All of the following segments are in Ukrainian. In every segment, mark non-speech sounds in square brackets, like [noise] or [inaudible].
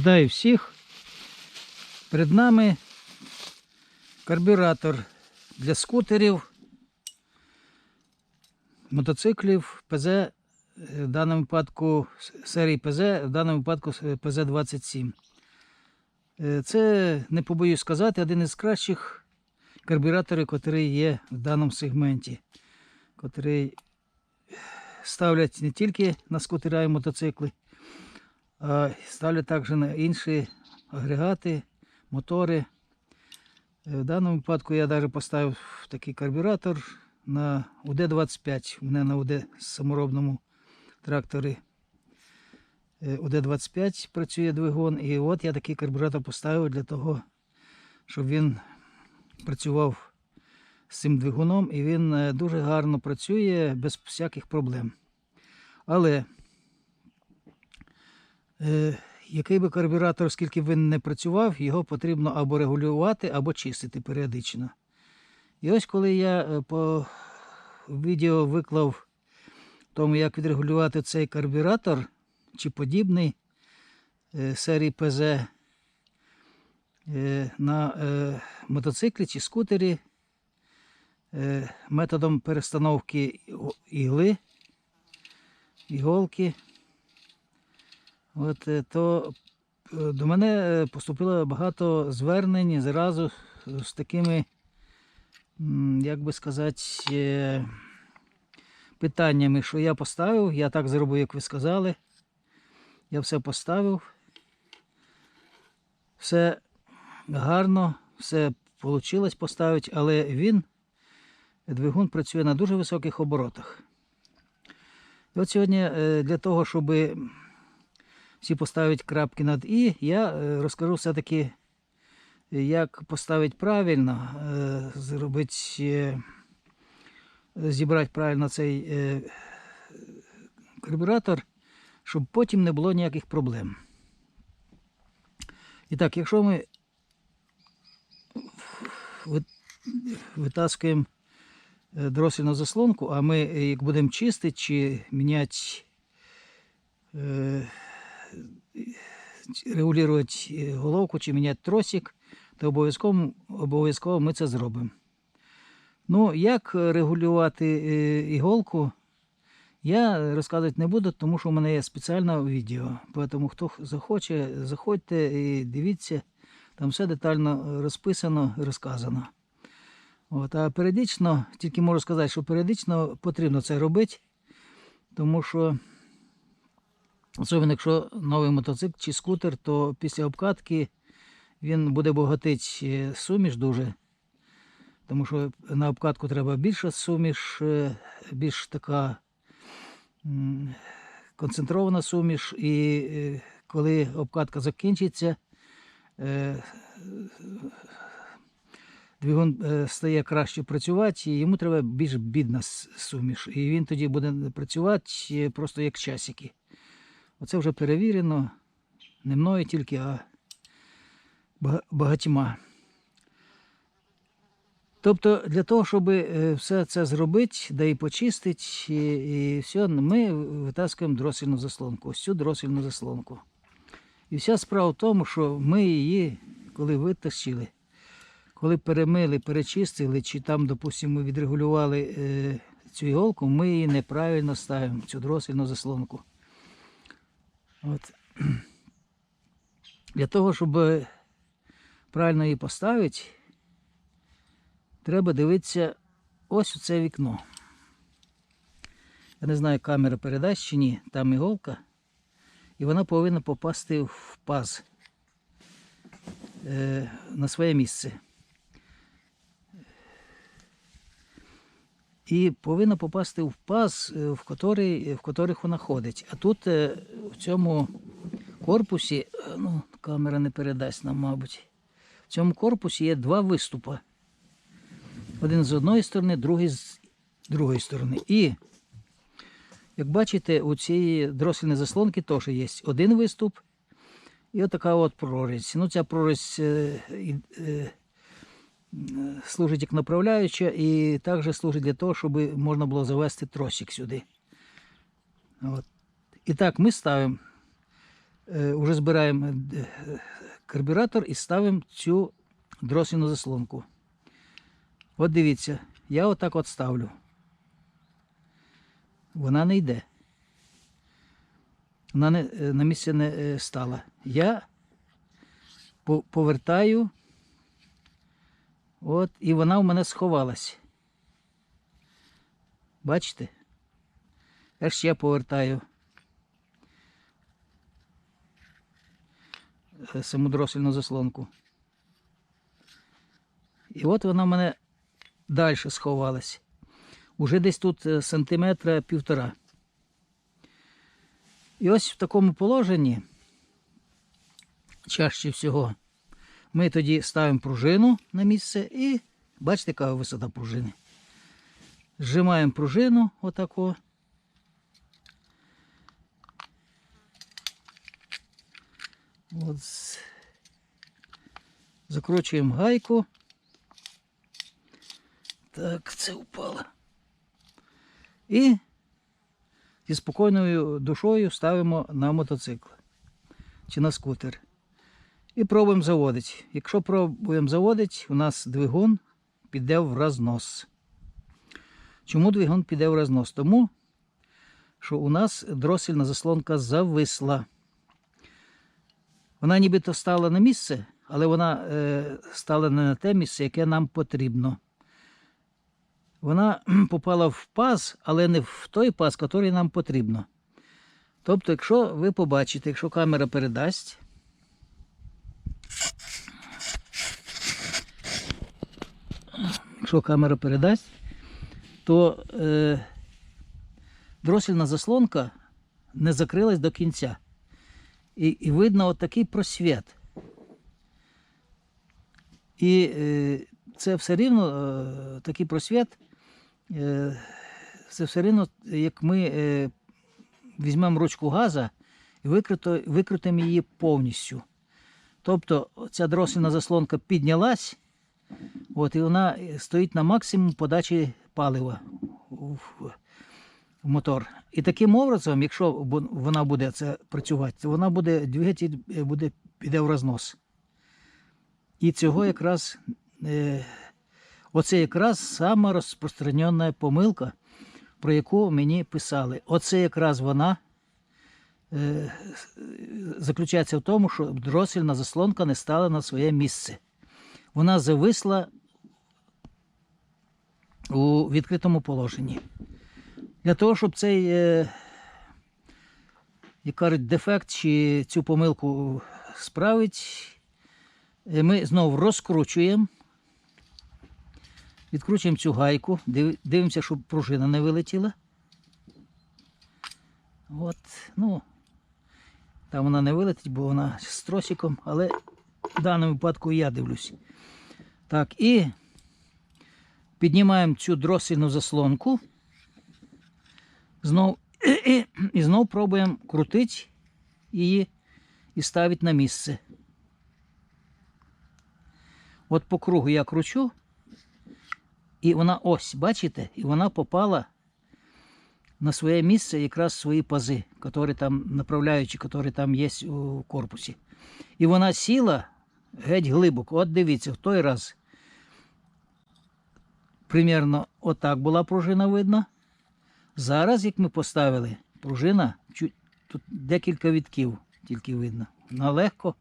Вітаю всіх. Перед нами карбюратор для скутерів, мотоциклів ПЗ, е, в даному випадку серії ПЗ, в даному випадку ПЗ-27. Е, Це, не побоюсь сказати, один із кращих карбюраторів, який є в даному сегменті, котрий ставлять не тільки на скутера і мотоцикли, а ставлять також на інші агрегати, мотори. Е, В даному випадку я навіть поставив такий карбюратор на УД-25. У мене на УД саморобному тракторі е, УД-25 працює двигун. І от я такий карбюратор поставив для того, щоб він працював з цим двигуном, і він е, дуже гарно працює без всяких проблем. Але е, який би карбюратор, скільки він не працював, його потрібно або регулювати, або чистити періодично. І ось коли я е, по відео виклав тому, як відрегулювати цей карбюратор чи подібний е, серії ПЗ е, на е, мотоциклі чи скутері е, методом перестановки ігли, іголки. От, е, то е, до мене е, поступило багато звернень зразу з такими, як би сказати, питаннями, що я поставив, я так зробив, як ви сказали. Я все поставив. Все гарно, все вийшло поставити, але він, двигун працює на дуже високих оборотах. І от сьогодні для того, щоб всі поставити крапки над І, я е, розкажу все-таки, як поставити правильно, е, зробити, е, зібрати правильно цей карбюратор, щоб потім не було ніяких проблем. І так, якщо ми витаскуємо дросельну заслонку, а ми як будемо чистити чи міняти, регулювати е, головку чи міняти тросик, то обов'язково, обов'язково ми це зробимо. Ну, як регулювати е, іголку, я розказувати не буду, тому що в мене є спеціальне відео. Тому хто захоче, заходьте і дивіться, там все детально розписано розказано. От, а періодично, тільки можу сказати, що періодично потрібно це робити, тому що, особливо якщо новий мотоцикл чи скутер, то після обкатки він буде богатити е, суміш дуже. Тому що на обкатку треба більша суміш, е, більш така концентрована суміш, і е, коли обкатка закінчиться, двигун стає краще працювати, і йому треба більш бідна суміш. І він тоді буде працювати просто як часики. Оце вже перевірено, не мною тільки, а багатьма. Тобто для того, щоб е, все це зробити, да і почистити, і, і все, ми витаскуємо дросільну заслонку, ось цю дросільну заслонку. І вся справа в тому, що ми її, коли витащили, коли перемили, перечистили, чи там, допустимо, відрегулювали е, цю іголку, ми її неправильно ставимо, цю дросільну заслонку. От. Для того, щоб правильно її поставити, треба дивитися ось у це вікно. Я не знаю, камера передасть чи ні, там іголка, і вона повинна попасти в паз е, на своє місце. І повинна попасти в паз, е, в котрий, в котрих вона ходить. А тут е, в цьому корпусі, е, ну, камера не передасть нам, мабуть, в цьому корпусі є два виступи. Один з одної сторони, другий з другої сторони. І, як бачите, у цієї дросельної заслонки теж є один виступ і отака от прорізь. Ну, ця прорізь е, е, е, служить як направляюча і також служить для того, щоб можна було завести тросик сюди. От. І так, ми ставимо е, вже збираємо е, е, карбюратор і ставимо цю дросільну заслонку. От дивіться, я отак от ставлю. Вона не йде. Вона не, е, на місце не е, стала. Я повертаю, от, і вона в мене сховалась. Бачите? Я ще повертаю е, саму дросельну заслонку. І от вона в мене далі сховалась. Уже десь тут е, сантиметра півтора. І ось в такому положенні, чаще всього, ми тоді ставимо пружину на місце і бачите, яка висота пружини. Зжимаємо пружину отако. От. Закручуємо гайку. Так, це впало. І зі спокійною душою ставимо на мотоцикл чи на скутер. І пробуємо заводити. Якщо пробуємо заводити, у нас двигун піде в рознос. Чому двигун піде в рознос? Тому що у нас дросельна заслонка зависла. Вона нібито стала на місце, але вона е, стала не на те місце, яке нам потрібно. Вона попала в паз, але не в той паз, який нам потрібно. Тобто, якщо ви побачите, якщо камера передасть, якщо камера передасть, то е, дросільна заслонка не закрилась до кінця. І, і видно отакий просвіт. І е, це все рівно е, такий просвіт, е, це все рівно, як ми е, візьмемо ручку газа і викрито, викрутимо її повністю. Тобто ця дросельна заслонка піднялась, от, і вона стоїть на максимум подачі палива в, мотор. І таким образом, якщо вона буде це працювати, то вона буде двигатель е, буде, піде в рознос. І цього якраз е, оце якраз сама розпространена помилка, про яку мені писали. Оце якраз вона е, заключається в тому, що дросельна заслонка не стала на своє місце. Вона зависла у відкритому положенні. Для того, щоб цей, е, як кажуть, дефект чи цю помилку справити, е, ми знову розкручуємо, відкручуємо цю гайку, дивимося, щоб пружина не вилетіла. От, ну, там вона не вилетить, бо вона з тросиком, але в даному випадку я дивлюсь. Так, і піднімаємо цю дросельну заслонку. Знов, [clears throat] і знов пробуємо крутити її і ставити на місце. От по кругу я кручу, і вона ось, бачите, і вона попала на своє місце якраз свої пази, які там направляючі, які там є у корпусі. І вона сіла геть глибоко. От дивіться, в той раз примерно отак була пружина видно. Зараз, як ми поставили, пружина тут декілька відків тільки видно. Вона легко,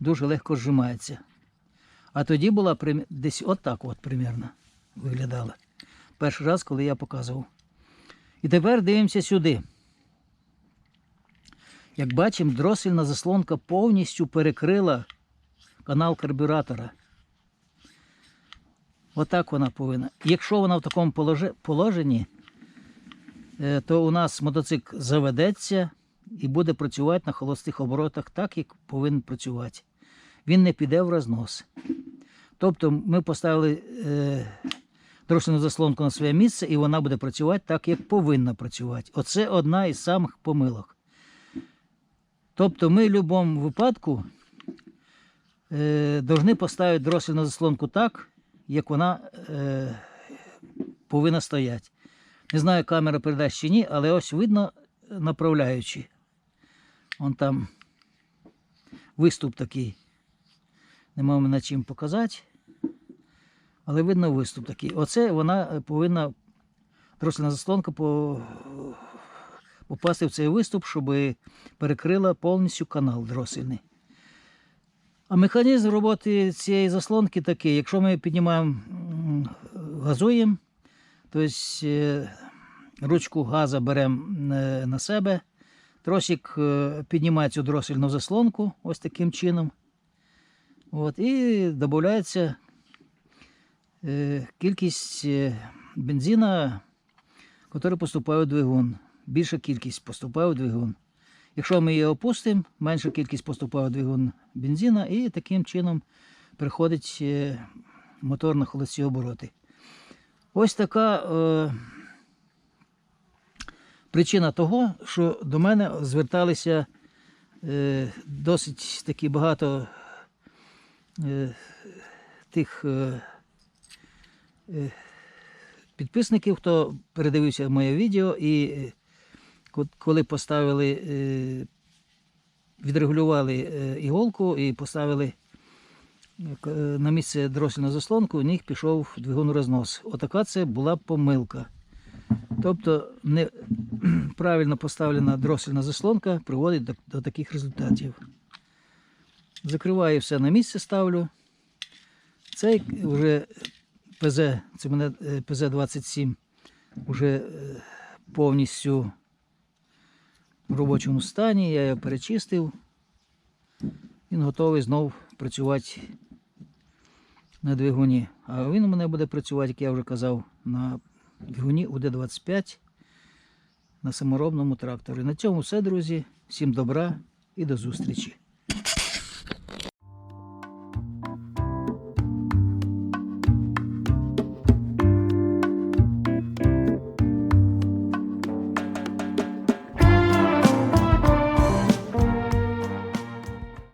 дуже легко зжимається. А тоді була десь отак от примерно виглядала. Перший раз, коли я показував. І тепер дивимося сюди. Як бачимо, дросельна заслонка повністю перекрила канал карбюратора. Отак вона повинна. Якщо вона в такому положенні, е, то у нас мотоцикл заведеться і буде працювати на холостих оборотах так, як повинен працювати. Він не піде в рознос. Тобто ми поставили е, дросельну заслонку на своє місце, і вона буде працювати так, як повинна працювати. Оце одна із самих помилок. Тобто ми в будь-якому випадку е, повинні поставити дросельну заслонку так, як вона е, повинна стояти. Не знаю, камера передасть чи ні, але ось видно направляючи. Вон там виступ такий. Нема в мене чим показати. Але видно виступ такий. Оце вона е, повинна дрослена заслонка по, попасти в цей виступ, щоб перекрила повністю канал дросельний. А механізм роботи цієї заслонки такий, якщо ми піднімаємо, газуємо, тобто ручку газа беремо е, на себе, тросик е, піднімає цю дросельну заслонку ось таким чином. От, і додається кількість бензина, який поступає в двигун. Більша кількість поступає в двигун. Якщо ми її опустимо, менша кількість поступає в двигун бензина, і таким чином приходить е, мотор на холості обороти. Ось така е, причина того, що до мене зверталися е, досить таки багато е, тих е, е, підписників, хто передивився моє відео, і е, коли поставили, е, відрегулювали е, іголку і поставили е, на місце дросільну заслонку, у них пішов двигун рознос. Отака це була помилка. Тобто не, [clears throat] правильно поставлена дросільна заслонка приводить до, до таких результатів. Закриваю все на місце ставлю. Цей вже ПЗ, це мене е, ПЗ-27, вже повністю в робочому стані. Я його перечистив. Він готовий знов працювати на двигуні. А він у мене буде працювати, як я вже казав, на двигуні УД-25 на саморобному тракторі. На цьому все, друзі. Всім добра і до зустрічі.